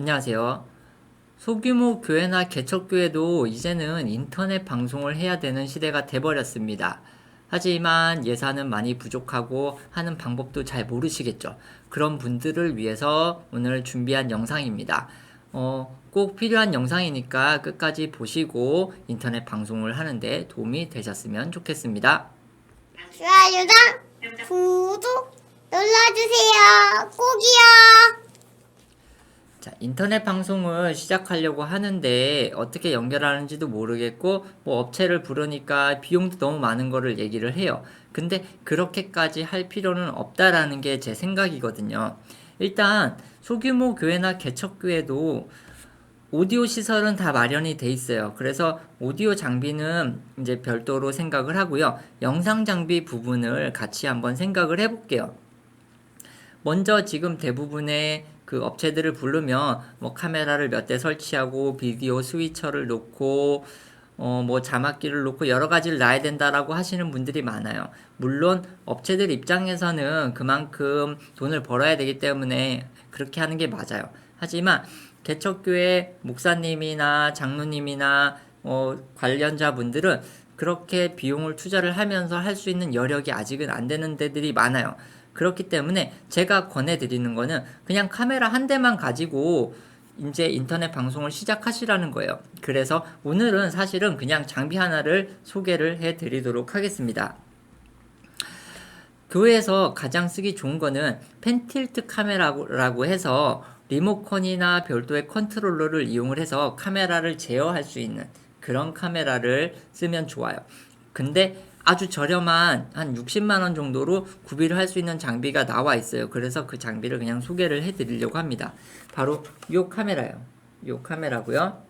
안녕하세요. 소규모 교회나 개척교회도 이제는 인터넷 방송을 해야 되는 시대가 돼버렸습니다. 하지만 예산은 많이 부족하고 하는 방법도 잘 모르시겠죠. 그런 분들을 위해서 오늘 준비한 영상입니다. 어, 꼭 필요한 영상이니까 끝까지 보시고 인터넷 방송을 하는데 도움이 되셨으면 좋겠습니다. 좋아요랑 구독 눌러주세요. 꼭이요. 자, 인터넷 방송을 시작하려고 하는데 어떻게 연결하는지도 모르겠고 뭐 업체를 부르니까 비용도 너무 많은 거를 얘기를 해요. 근데 그렇게까지 할 필요는 없다라는 게 제 생각이거든요. 일단 소규모 교회나 개척 교회도 오디오 시설은 다 마련이 돼 있어요. 그래서 오디오 장비는 이제 별도로 생각을 하고요. 영상 장비 부분을 같이 한번 생각을 해 볼게요. 먼저 지금 대부분의 그 업체들을 부르면 뭐 카메라를 몇 대 설치하고 비디오 스위처를 놓고 어 뭐 자막기를 놓고 여러 가지를 놔야 된다라고 하시는 분들이 많아요. 물론 업체들 입장에서는 그만큼 돈을 벌어야 되기 때문에 그렇게 하는 게 맞아요. 하지만 개척교회 목사님이나 장로님이나 어 관련자 분들은 그렇게 비용을 투자를 하면서 할 수 있는 여력이 아직은 안 되는 데들이 많아요. 그렇기 때문에 제가 권해드리는 거는 그냥 카메라 한 대만 가지고 이제 인터넷 방송을 시작하시라는 거예요. 그래서 오늘은 사실은 그냥 장비 하나를 소개를 해드리도록 하겠습니다. 교회에서 가장 쓰기 좋은 거는 펜틸트 카메라라고 해서 리모컨이나 별도의 컨트롤러를 이용을 해서 카메라를 제어할 수 있는 그런 카메라를 쓰면 좋아요. 근데 아주 저렴한 한 60만 원 정도로 구비를 할 수 있는 장비가 나와 있어요. 그래서 그 장비를 그냥 소개를 해 드리려고 합니다. 바로 요 카메라요. 요 카메라고요.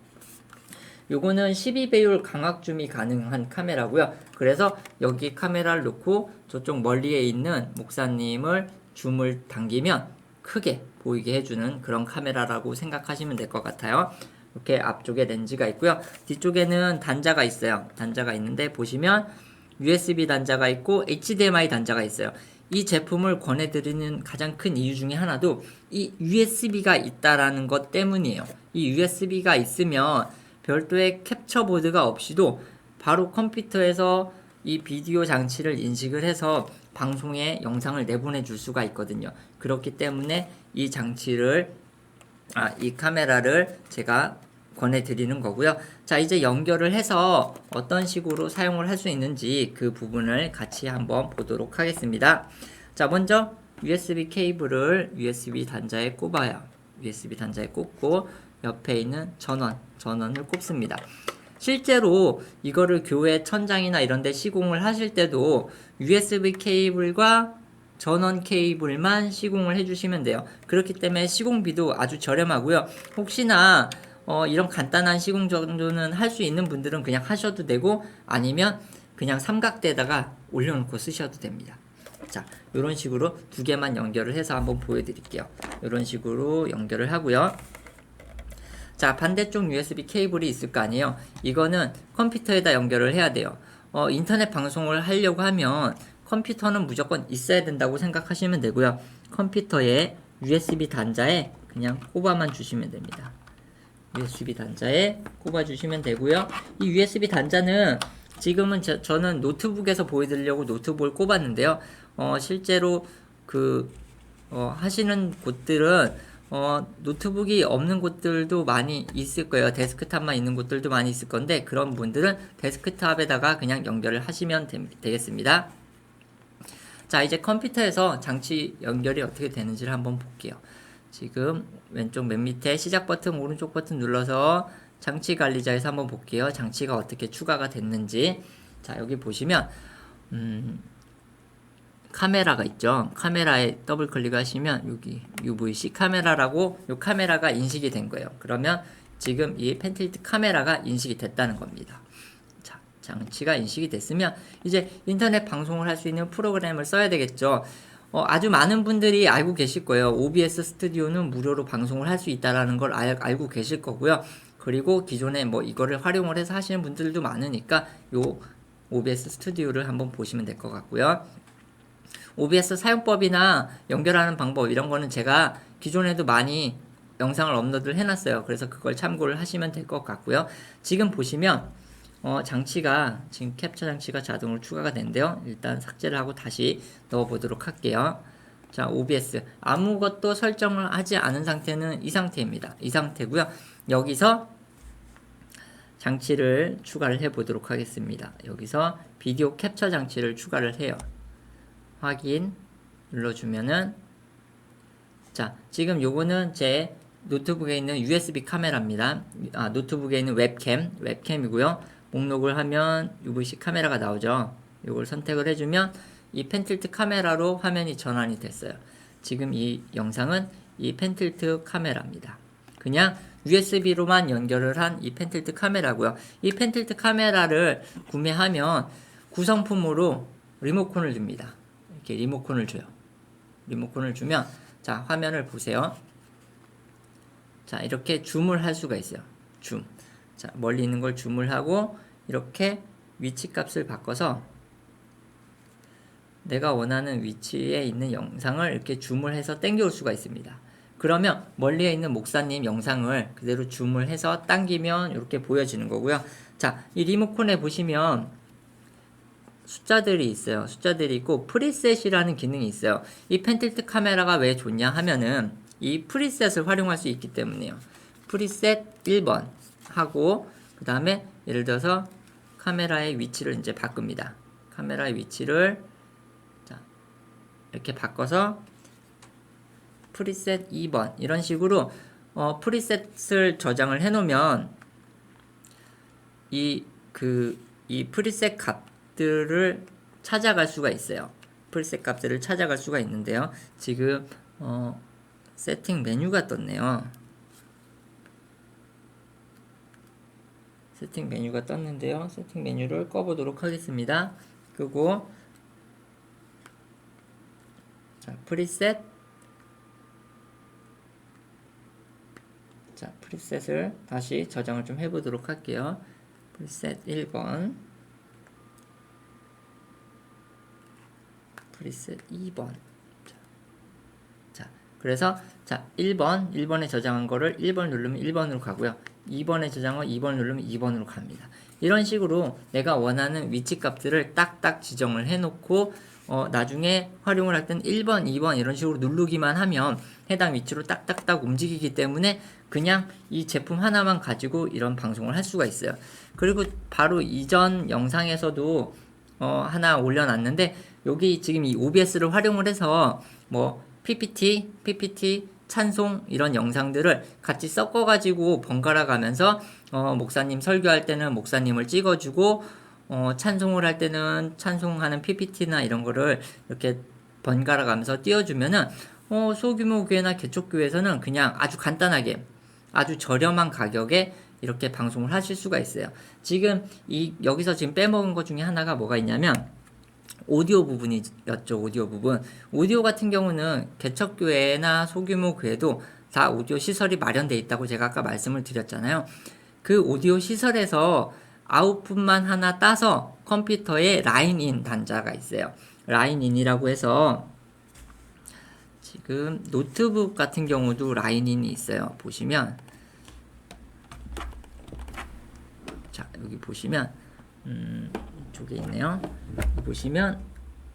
요거는 12배율 강악 줌이 가능한 카메라고요. 그래서 여기 카메라를 놓고 저쪽 멀리에 있는 목사님을 줌을 당기면 크게 보이게 해주는 그런 카메라라고 생각하시면 될 것 같아요. 이렇게 앞쪽에 렌즈가 있고요. 뒤쪽에는 단자가 있어요. 단자가 있는데 보시면 USB 단자가 있고 HDMI 단자가 있어요. 이 제품을 권해드리는 가장 큰 이유 중에 하나도 이 USB가 있다라는 것 때문이에요. 이 USB가 있으면 별도의 캡처 보드가 없이도 바로 컴퓨터에서 이 비디오 장치를 인식을 해서 방송에 영상을 내보내 줄 수가 있거든요. 그렇기 때문에 이 장치를 아, 이 카메라를 제가 권해드리는 거고요. 자, 이제 연결을 해서 어떤 식으로 사용을 할 수 있는지 그 부분을 같이 한번 보도록 하겠습니다. 자, 먼저 USB 케이블을 USB 단자에 꼽아요. USB 단자에 꼽고 옆에 있는 전원, 전원을 꼽습니다. 실제로 이거를 교회 천장이나 이런 데 시공을 하실 때도 USB 케이블과 전원 케이블만 시공을 해주시면 돼요. 그렇기 때문에 시공비도 아주 저렴하고요. 혹시나 어, 이런 간단한 시공 정도는 할 수 있는 분들은 그냥 하셔도 되고 아니면 그냥 삼각대에다가 올려놓고 쓰셔도 됩니다. 자, 이런 식으로 두 개만 연결을 해서 한번 보여드릴게요. 이런 식으로 연결을 하고요. 자, 반대쪽 USB 케이블이 있을 거 아니에요. 이거는 컴퓨터에다 연결을 해야 돼요. 어, 인터넷 방송을 하려고 하면 컴퓨터는 무조건 있어야 된다고 생각하시면 되고요. 컴퓨터에 USB 단자에 그냥 꼽아만 주시면 됩니다. USB 단자에 꼽아 주시면 되고요. 이 USB 단자는 지금은 저, 저는 노트북에서 보여드리려고 노트북을 꼽았는데요. 어, 실제로 그 어, 하시는 곳들은 어, 노트북이 없는 곳들도 많이 있을 거예요. 데스크탑만 있는 곳들도 많이 있을 건데 그런 분들은 데스크탑에다가 그냥 연결을 하시면 되, 되겠습니다. 자, 이제 컴퓨터에서 장치 연결이 어떻게 되는지를 한번 볼게요. 지금 왼쪽 맨 밑에 시작 버튼, 오른쪽 버튼 눌러서 장치 관리자에서 한번 볼게요. 장치가 어떻게 추가가 됐는지. 자, 여기 보시면, 음, 카메라가 있죠. 카메라에 더블 클릭하시면 여기 UVC 카메라라고 이 카메라가 인식이 된 거예요. 그러면 지금 이 펜틸트 카메라가 인식이 됐다는 겁니다. 자, 장치가 인식이 됐으면 이제 인터넷 방송을 할 수 있는 프로그램을 써야 되겠죠. 어, 아주 많은 분들이 알고 계실 거예요. OBS 스튜디오는 무료로 방송을 할 수 있다라는 걸 알, 알고 계실 거고요. 그리고 기존에 뭐 이거를 활용을 해서 하시는 분들도 많으니까 요 OBS 스튜디오를 한번 보시면 될 것 같고요. OBS 사용법이나 연결하는 방법 이런 거는 제가 기존에도 많이 영상을 업로드를 해놨어요. 그래서 그걸 참고를 하시면 될 것 같고요. 지금 보시면 어, 장치가 지금 캡처 장치가 자동으로 추가가 된대요. 일단 삭제를 하고 다시 넣어보도록 할게요. 자, OBS 아무것도 설정을 하지 않은 상태는 이 상태입니다. 이 상태고요. 여기서 장치를 추가를 해 보도록 하겠습니다. 여기서 비디오 캡처 장치를 추가를 해요. 확인 눌러주면은 자 지금 요거는 제 노트북에 있는 USB 카메라입니다. 아 노트북에 있는 웹캠 웹캠이고요. 목록을 하면 UVC 카메라가 나오죠. 요걸 선택을 해주면 이 펜틸트 카메라로 화면이 전환이 됐어요. 지금 이 영상은 이 펜틸트 카메라입니다. 그냥 USB로만 연결을 한 이 펜틸트 카메라고요. 이 펜틸트 카메라를 구매하면 구성품으로 리모컨을 줍니다. 이렇게 리모컨을 줘요. 리모컨을 주면 자 화면을 보세요. 자 이렇게 줌을 할 수가 있어요. 줌. 자 멀리 있는 걸 줌을 하고 이렇게 위치 값을 바꿔서 내가 원하는 위치에 있는 영상을 이렇게 줌을 해서 당겨올 수가 있습니다. 그러면 멀리에 있는 목사님 영상을 그대로 줌을 해서 당기면 이렇게 보여지는 거고요. 자, 이 리모컨에 보시면 숫자들이 있어요. 숫자들이 있고 프리셋이라는 기능이 있어요. 이 펜틸트 카메라가 왜 좋냐 하면은 이 프리셋을 활용할 수 있기 때문이에요. 프리셋 1번 하고 그 다음에 예를 들어서 카메라의 위치를 이제 바꿉니다. 카메라의 위치를 자 이렇게 바꿔서 프리셋 2번 이런 식으로 어, 프리셋을 저장을 해놓으면 이 그 이 프리셋 값들을 찾아갈 수가 있어요. 프리셋 값들을 찾아갈 수가 있는데요. 지금 어, 세팅 메뉴가 떴네요. 세팅 메뉴가 떴는데요. 세팅 메뉴를 꺼보도록 하겠습니다. 끄고 자 프리셋 자, 프리셋을 다시 저장을 좀 해보도록 할게요. 프리셋 1번, 프리셋 2번. 자, 자, 그래서 자 1번, 1번에 저장한 거를 1번 누르면 1번으로 가고요. 2번에 저장을 2번 누르면 2번으로 갑니다. 이런 식으로 내가 원하는 위치 값들을 딱딱 지정을 해놓고 어, 나중에 활용을 할 때는 1번, 2번 이런 식으로 누르기만 하면 해당 위치로 딱딱딱 움직이기 때문에 그냥 이 제품 하나만 가지고 이런 방송을 할 수가 있어요. 그리고 바로 이전 영상에서도 어, 하나 올려놨는데 여기 지금 이 OBS를 활용을 해서 뭐 PPT, PPT, 찬송 이런 영상들을 같이 섞어 가지고 번갈아 가면서 어, 목사님 설교할 때는 목사님을 찍어주고 어, 찬송을 할 때는 찬송하는 PPT나 이런 거를 이렇게 번갈아 가면서 띄워주면은 어, 소규모 교회나 개척교회에서는 그냥 아주 간단하게 아주 저렴한 가격에 이렇게 방송을 하실 수가 있어요. 지금 이 여기서 지금 빼먹은 것 중에 하나가 뭐가 있냐면 오디오 부분이었죠. 오디오 부분. 오디오 같은 경우는 개척교회나 소규모 교회도 다 오디오 시설이 마련돼 있다고 제가 아까 말씀을 드렸잖아요. 그 오디오 시설에서 아웃풋만 하나 따서 컴퓨터에 라인인 단자가 있어요. 라인인이라고 해서 지금 노트북 같은 경우도 라인인이 있어요. 보시면 자 여기 보시면 음, 이쪽에 있네요. 보시면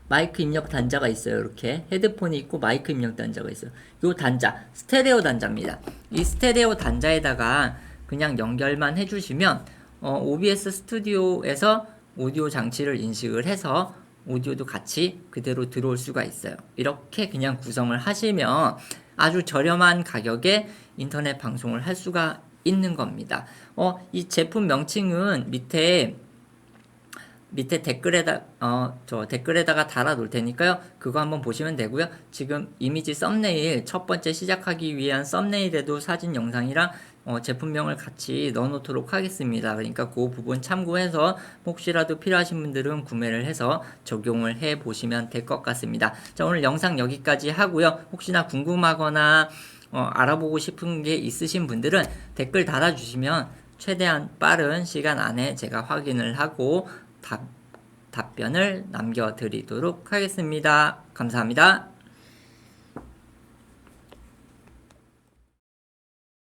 마이크 입력 단자가 있어요. 이렇게 헤드폰이 있고 마이크 입력 단자가 있어요. 이 단자 스테레오 단자입니다. 이 스테레오 단자에다가 그냥 연결만 해주시면 어, OBS 스튜디오에서 오디오 장치를 인식을 해서 오디오도 같이 그대로 들어올 수가 있어요. 이렇게 그냥 구성을 하시면 아주 저렴한 가격에 인터넷 방송을 할 수가 있는 겁니다. 어, 이 제품 명칭은 밑에 밑에 댓글에다 어 저 댓글에다가 달아 놓을 테니까요. 그거 한번 보시면 되고요. 지금 이미지 썸네일 첫 번째 시작하기 위한 썸네일에도 사진 영상이랑 어, 제품명을 같이 넣어 놓도록 하겠습니다. 그러니까 그 부분 참고해서 혹시라도 필요하신 분들은 구매를 해서 적용을 해 보시면 될 것 같습니다. 자, 오늘 영상 여기까지 하고요. 혹시나 궁금하거나 어, 알아보고 싶은 게 있으신 분들은 댓글 달아주시면 최대한 빠른 시간 안에 제가 확인을 하고 답, 답변을 남겨드리도록 하겠습니다. 감사합니다.